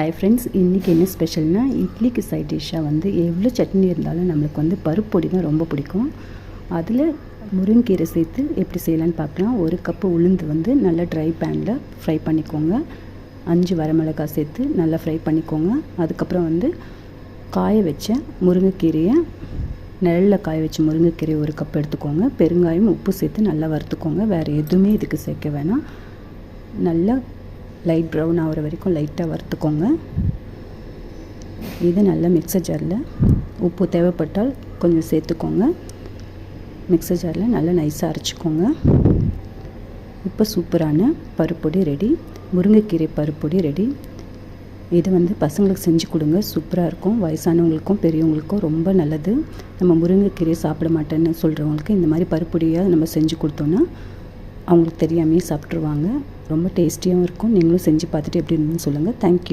Hi friends இன்றைக்கி என்ன ஸ்பெஷல்னா இட்லிக்கு சைட் டிஷ்ஷாக வந்து எவ்வளோ சட்னி இருந்தாலும் நம்மளுக்கு வந்து பருப்பு பொடி தான் ரொம்ப பிடிக்கும். அதில் முருங்கீரை சேர்த்து எப்படி செய்யலான்னு பார்க்கலாம். ஒரு கப்பு உளுந்து வந்து நல்லா ட்ரை பேனில் ஃப்ரை பண்ணிக்கோங்க. அஞ்சு வரமிளகாய் சேர்த்து நல்லா ஃப்ரை பண்ணிக்கோங்க. அதுக்கப்புறம் வந்து காய வச்ச முருங்கைக்கீரையை நிழலில் காய வச்ச முருங்கைக்கீரை ஒரு கப் எடுத்துக்கோங்க. பெருங்காயம் உப்பு சேர்த்து நல்லா வறுத்துக்கோங்க. வேறு எதுவுமே இதுக்கு சேர்க்க வேணாம். நல்லா லைட் ப்ரௌன் ஆகிற வரைக்கும் லைட்டாக வறுத்துக்கோங்க. இது நல்லா மிக்சர் ஜாரில் உப்பு தேவைப்பட்டால் கொஞ்சம் சேர்த்துக்கோங்க. மிக்சர் ஜாரில் நல்லா நைஸாக அரைச்சிக்கோங்க. இப்போ சூப்பரான பருப்பொடி ரெடி முருங்கைக்கீரை பருப்பொடி ரெடி இது வந்து பசங்களுக்கு செஞ்சு கொடுங்க. சூப்பராக இருக்கும். வயசானவங்களுக்கும் பெரியவங்களுக்கும் ரொம்ப நல்லது. நம்ம முருங்கைக்கீரையை சாப்பிட மாட்டேன்னு சொல்கிறவங்களுக்கு இந்த மாதிரி பருப்பொடியாக நம்ம செஞ்சு கொடுத்தோன்னா அவங்களுக்கு தெரியாமையே சாப்பிட்ருவாங்க ரொம்ப டேஸ்டியாகவும் இருக்கும். நீங்களும் செஞ்சு பார்த்துட்டு எப்படி இருந்ததுன்னு சொல்லுங்கள் தேங்க்யூ